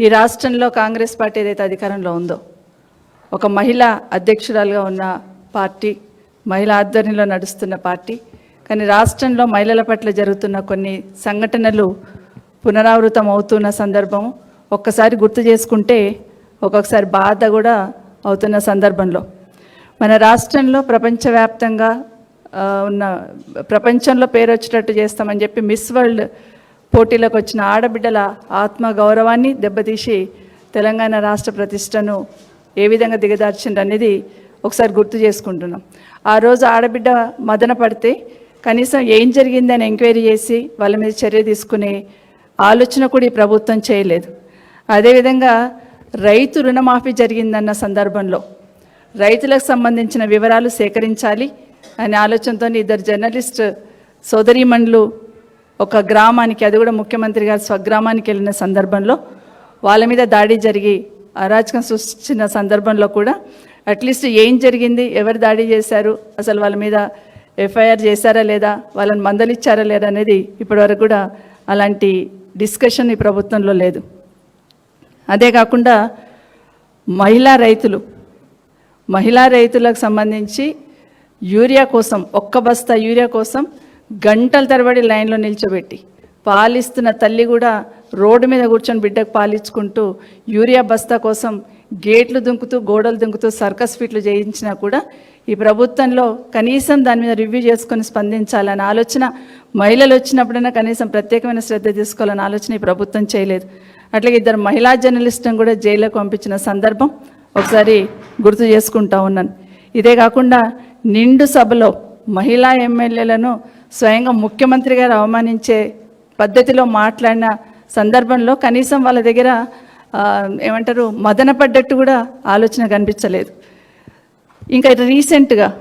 ఈ రాష్ట్రంలో కాంగ్రెస్ పార్టీ ఏదైతే అధికారంలో ఉందో ఒక మహిళ అధ్యక్షురాలుగా ఉన్న పార్టీ మహిళా ఆధ్వర్యంలో నడుస్తున్న పార్టీ కానీ రాష్ట్రంలో మహిళల పట్ల జరుగుతున్న కొన్ని సంఘటనలు పునరావృతం అవుతున్న సందర్భం ఒక్కసారి గుర్తు చేసుకుంటే ఒక్కొక్కసారి బాధ కూడా అవుతున్న సందర్భంలో. మన రాష్ట్రంలో ప్రపంచవ్యాప్తంగా ఉన్న ప్రపంచంలో పేరు వచ్చేటట్టు చేస్తామని చెప్పి మిస్ వరల్డ్ పోటీలకు వచ్చిన ఆడబిడ్డల ఆత్మ గౌరవాన్ని దెబ్బతీసి తెలంగాణ రాష్ట్ర ప్రతిష్టను ఏ విధంగా దిగదార్చిండ్రు అనేది ఒకసారి గుర్తు చేసుకుంటున్నాం. ఆ రోజు ఆడబిడ్డ మదన పడితే కనీసం ఏం జరిగిందని ఎంక్వైరీ చేసి వాళ్ళ మీద చర్య తీసుకునే ఆలోచన కూడా ఈ ప్రభుత్వం చేయలేదు. అదేవిధంగా రైతు రుణమాఫీ జరిగిందన్న సందర్భంలో రైతులకు సంబంధించిన వివరాలు సేకరించాలి అనే ఆలోచనతో ఇద్దరు జర్నలిస్ట్ సోదరీమణులు ఒక గ్రామానికి అది కూడా ముఖ్యమంత్రి గారు స్వగ్రామానికి వెళ్ళిన సందర్భంలో వాళ్ళ మీద దాడి జరిగి అరాచకం సృష్టించిన సందర్భంలో కూడా అట్లీస్ట్ ఏం జరిగింది ఎవరు దాడి చేశారు అసలు వాళ్ళ మీద ఎఫ్ఐఆర్ చేశారా లేదా వాళ్ళని మందలిచ్చారా లేదా అనేది ఇప్పటివరకు కూడా అలాంటి డిస్కషన్ ఈ ప్రభుత్వంలో లేదు. అదే కాకుండా మహిళా రైతులు మహిళా రైతులకు సంబంధించి యూరియా కోసం ఒక్క బస్తా యూరియా కోసం గంటల తరబడి లైన్లో నిల్చోబెట్టి పాలిస్తున్న తల్లి కూడా రోడ్డు మీద కూర్చొని బిడ్డకు పాలించుకుంటూ యూరియా బస్తా కోసం గేట్లు దుంకుతూ గోడలు దుంకుతూ సర్కస్ ఫీట్లు చేయించినా కూడా ఈ ప్రభుత్వంలో కనీసం దాని మీద రివ్యూ చేసుకొని స్పందించాలన్న ఆలోచన మహిళలు వచ్చినప్పుడైనా కనీసం ప్రత్యేకమైన శ్రద్ధ తీసుకోవాలన్న ఆలోచన ఈ ప్రభుత్వం చేయలేదు. అట్లాగే ఇద్దరు మహిళా జర్నలిస్టులను కూడా జైలుకు పంపించిన సందర్భం ఒకసారి గుర్తు చేసుకుంటా ఉన్నాను. ఇదే కాకుండా నిండు సభలో మహిళా ఎమ్మెల్యేలను స్వయంగా ముఖ్యమంత్రి గారు అవమానించే పద్ధతిలో మాట్లాడిన సందర్భంలో కనీసం వాళ్ళ దగ్గర ఏమంటారు మదన పడ్డట్టు కూడా ఆలోచన కనిపించలేదు. ఇంకా రీసెంట్గా